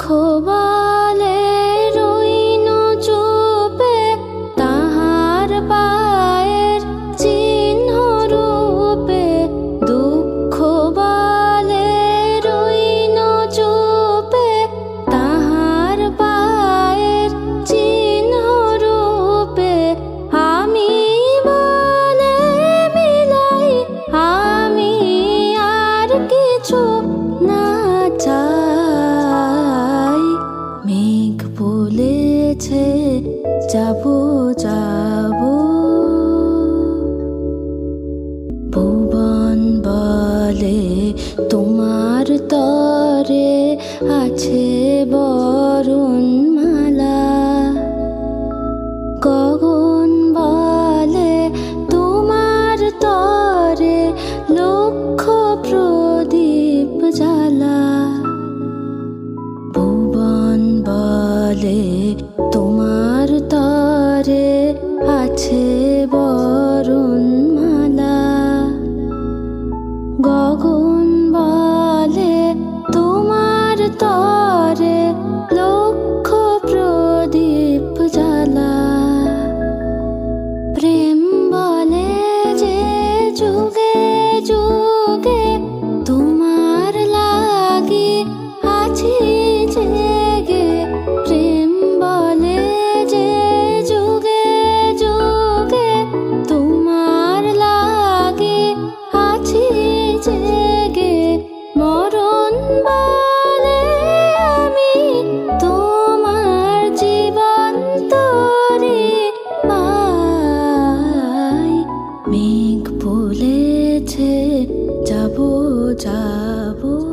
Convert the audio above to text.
বলে রইন চুপে তাহার পায়ের চিহ্ন রূপে। দুঃখ বলে রইন চুপে তাহার পায়ের চিহ্ন রূপে। আমি বলে মিলাই, আমি আর কিছু বলেছে যাব যাব। ভুবন বলে তোমার তরে আছে বলে, তোমার তরে আছে বরুণ মালা গগন বলে, তোমার তরে লক্ষ প্রদীপ জ্বালা। প্রেম বলে যে যুগে যুগে মেঘ বলেছে যাব যাব।